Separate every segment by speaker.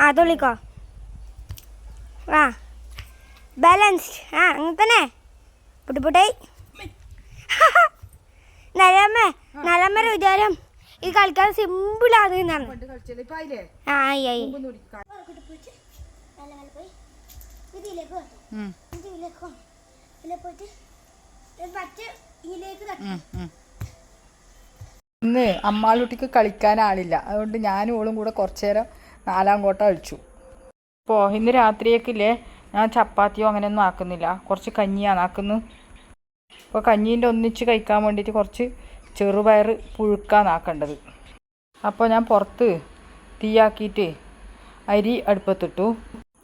Speaker 1: ആ തുള്ളിക്കോ ആ ബാലൻസ്ഡ് ആ അങ്ങനെ തന്നെ. പുട്ടിപ്പുട്ടായി നരമ്മേ നലമ്മയുടെ വിചാരം ഈ കളിക്കാൻ സിമ്പിൾ എന്നാണ്.
Speaker 2: പണ്ട് കളിച്ചല്ലേ? ഇപ്പൊ ആയില്ലേ?
Speaker 1: ആ ആയി ആയി.
Speaker 2: മുമ്പ് കുടിക്കാം ഉം, ഉം, ഉം. ഇന്ന് അമ്മാളുട്ടിക്ക് കളിക്കാൻ ആളില്ല. അതുകൊണ്ട് ഞാനും ഓളും കൂടെ കുറച്ചു നേരം നാലാം കോട്ട അഴിച്ചു. ഇപ്പോൾ ഇന്ന് രാത്രിയൊക്കെ ഞാൻ ചപ്പാത്തിയോ അങ്ങനെയൊന്നും ആക്കുന്നില്ല. കുറച്ച് കഞ്ഞിയാണ് ആക്കുന്നത്. അപ്പോൾ കഞ്ഞീന്റെ ഒന്നിച്ച് കഴിക്കാൻ വേണ്ടിയിട്ട് കുറച്ച് ചെറുപയർ പുഴുക്കാണ് ആക്കേണ്ടത്. അപ്പോൾ ഞാൻ പുറത്ത് തീയാക്കിയിട്ട് അരി അടുപ്പത്തിട്ടു.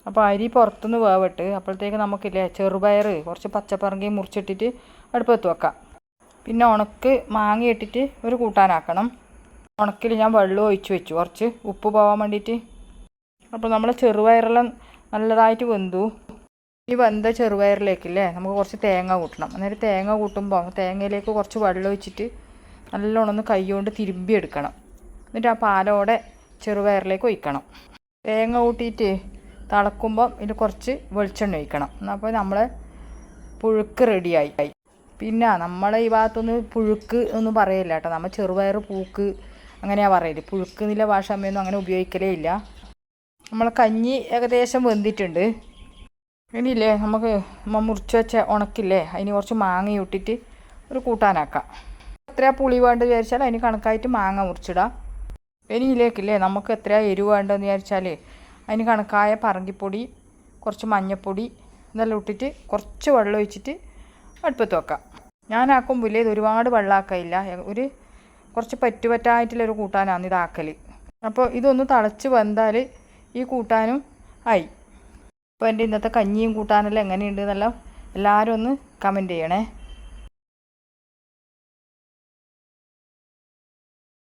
Speaker 2: അപ്പോൾ അരി പുറത്തുനിന്ന് വേവട്ട് അപ്പോഴത്തേക്ക് നമുക്കില്ലേ ചെറുപയർ കുറച്ച് പച്ചപ്പറങ്കി മുറിച്ചിട്ടിട്ട് അടുപ്പത്ത് വെക്കാം. പിന്നെ ഉണക്ക് മാങ്ങ ഇട്ടിട്ട് ഒരു കൂട്ടാനാക്കണം. ഉണക്കിൽ ഞാൻ വെള്ളം ഒഴിച്ച് വെച്ചു. കുറച്ച് ഉപ്പ് പോകാൻ വേണ്ടിയിട്ട് അപ്പോൾ നമ്മൾ ചെറുപയറെല്ലാം നല്ലതായിട്ട് വെന്തു. ഈ വെന്ത ചെറുപയറിലേക്കില്ലേ നമുക്ക് കുറച്ച് തേങ്ങ കൂട്ടണം. അന്നേരം തേങ്ങ കൂട്ടുമ്പോൾ തേങ്ങയിലേക്ക് കുറച്ച് വെള്ളം ഒഴിച്ചിട്ട് നല്ലോണം ഒന്ന് കൈ കൊണ്ട് തിരുമ്പി എടുക്കണം. എന്നിട്ട് ആ പാലോടെ ചെറുപയറിലേക്ക് ഒഴിക്കണം. തേങ്ങ കൂട്ടിയിട്ട് തിളക്കുമ്പം ഇതിൽ കുറച്ച് വെളിച്ചെണ്ണ ഒഴിക്കണം. അപ്പോൾ നമ്മൾ പുഴുക്ക് റെഡിയായി. പിന്നെ നമ്മളെ ഈ ഭാഗത്തൊന്നും പുഴുക്ക് ഒന്നും പറയില്ല കേട്ടോ. നമ്മൾ ചെറുപയർ പൂക്ക് അങ്ങനെയാണ് പറയൽ. പുഴുക്ക് എന്നുള്ള ഭാഷ അമ്മയൊന്നും അങ്ങനെ ഉപയോഗിക്കലേ ഇല്ല. നമ്മളെ കഞ്ഞി ഏകദേശം വെന്തിട്ടുണ്ട്. ഇനിയില്ലേ നമുക്ക് നമ്മൾ മുറിച്ച് വെച്ച ഉണക്കില്ലേ അതിന് കുറച്ച് മാങ്ങ ഇട്ടിട്ട് ഒരു കൂട്ടാനാക്കാം. എത്ര പുളി വേണ്ടത് വിചാരിച്ചാൽ അതിന് കണക്കായിട്ട് മാങ്ങ മുറിച്ചിടാം. ഇനിയിലേക്കില്ലേ നമുക്ക് എത്ര എരിവ് വേണ്ടതെന്ന് വിചാരിച്ചാൽ അതിന് കണക്കായ പറങ്കിപ്പൊടി കുറച്ച് മഞ്ഞൾപ്പൊടി ഇതെല്ലാം ഇട്ടിട്ട് കുറച്ച് വെള്ളം ഒഴിച്ചിട്ട് അടുപ്പത്ത് വെക്കാം. ഞാനാക്കുമ്പോൾ ഇത് ഒരുപാട് വെള്ളമാക്കയില്ല ഒരു കുറച്ച് പറ്റുപറ്റായിട്ടുള്ളൊരു കൂട്ടാനാണ് ഇതാക്കൽ അപ്പോൾ ഇതൊന്ന് തിളച്ച് വെന്താൽ ഈ കൂട്ടാനും ആയി. അപ്പോൾ എന്റെ ഇന്നത്തെ കഞ്ഞിയും കൂട്ടാനെല്ലാം എങ്ങനെയുണ്ട് എന്നെല്ലാം എല്ലാവരും ഒന്ന് കമന്റ് ചെയ്യണേ.